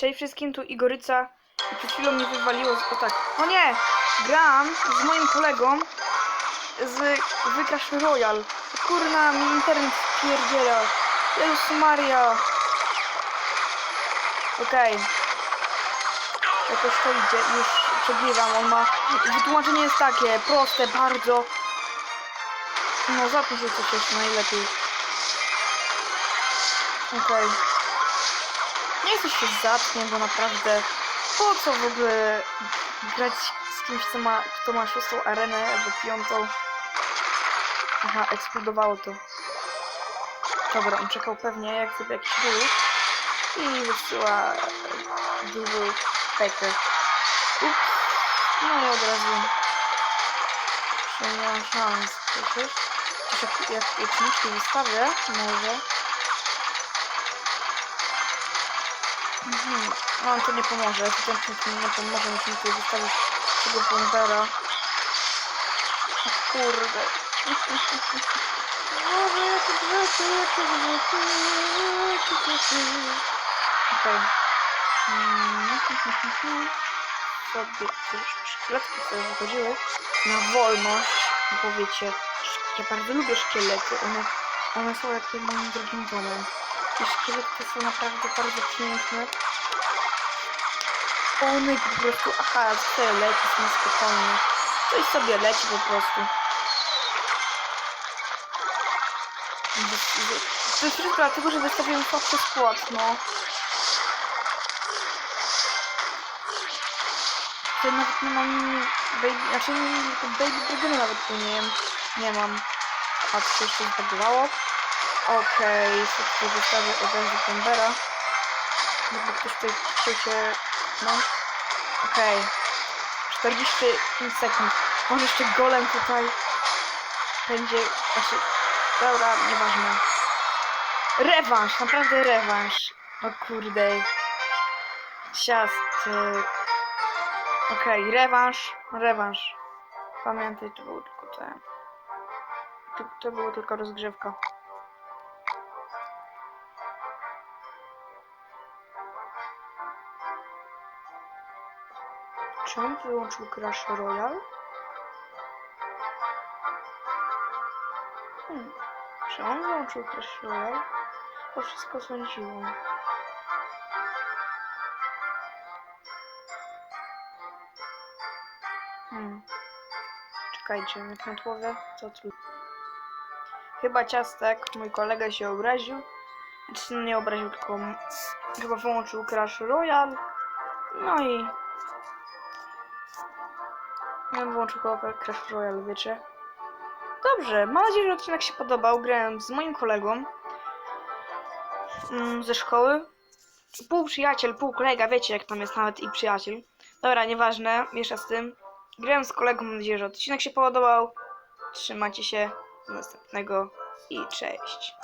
Cześć wszystkim, tu Igoryca. I przed chwilą mnie wywaliło z... O tak. O nie! Gram z moim kolegą z Wykrasz Royal. Kurna, mi internet pierdziela. Jezus Maria. Okej. Jakoś to idzie. Już przegrywam. On ma... Wytłumaczenie jest takie, proste, bardzo. No, zapnij się coś jeszcze najlepiej. Okej. Nie chcę się zatnie, bo naprawdę po co w ogóle grać z kimś, co ma, kto ma szóstą arenę albo piątą. Aha, eksplodowało to. Dobra, on czekał pewnie jak sobie jakiś ruch i wysyła duży pekę. No i od razu nie mam szans przecież. Chociaż jak, jak liczniczki wystawię, może Mhm. No to nie pomoże, ewidentnie to nie pomoże, musimy tutaj zostawić tego bombera. O kurde. Boże, jakie grzechy, jakie grzechy. Okej. Mm, Sobie też szkieletki sobie wychodziły na wolność, bo wiecie, ja bardzo lubię szkielety, one, one są jakby moim drugim domem. I szkielety są naprawdę bardzo piękne. One po prostu, aha, sobie leci na spokojnie. Coś sobie leci po prostu. To jest wszystko dlatego, że wystawiłem słabszy skład, no. Tutaj nawet nie mam baby, znaczy to baby dragony nawet tu nie, nie mam. Patrzcie, jeszcze zbagowało. Okej, sobie zostawię od razu bombera. Jakby ktoś tutaj chciał się... No. Okej. 45 sekund. Może jeszcze golem tutaj będzie... Znaczy... Dobra, nieważne. Rewanż, naprawdę rewanż. O kurde. Ciastek. Okej, rewanż, rewanż. Pamiętaj, to było tylko ten. To, to było tylko rozgrzewka. Czy on wyłączył Crash Royale? Hmm. Czy on wyłączył Crash Royale? To wszystko sądziłem. Hmm. Czekajcie, na tłowie, co tu? Chyba ciastek, mój kolega się obraził. Znaczy nie obraził, tylko chyba wyłączył Crash Royale. No i ja bym włączył chyba Crash Royale, wiecie? Dobrze, mam nadzieję, że odcinek się podobał. Grałem z moim kolegą mm, ze szkoły. Pół przyjaciel, pół kolega, wiecie jak tam jest nawet i przyjaciel. Dobra, nieważne, miesza z tym. Grałem z kolegą, mam nadzieję, że odcinek się podobał. Trzymajcie się, do następnego i cześć.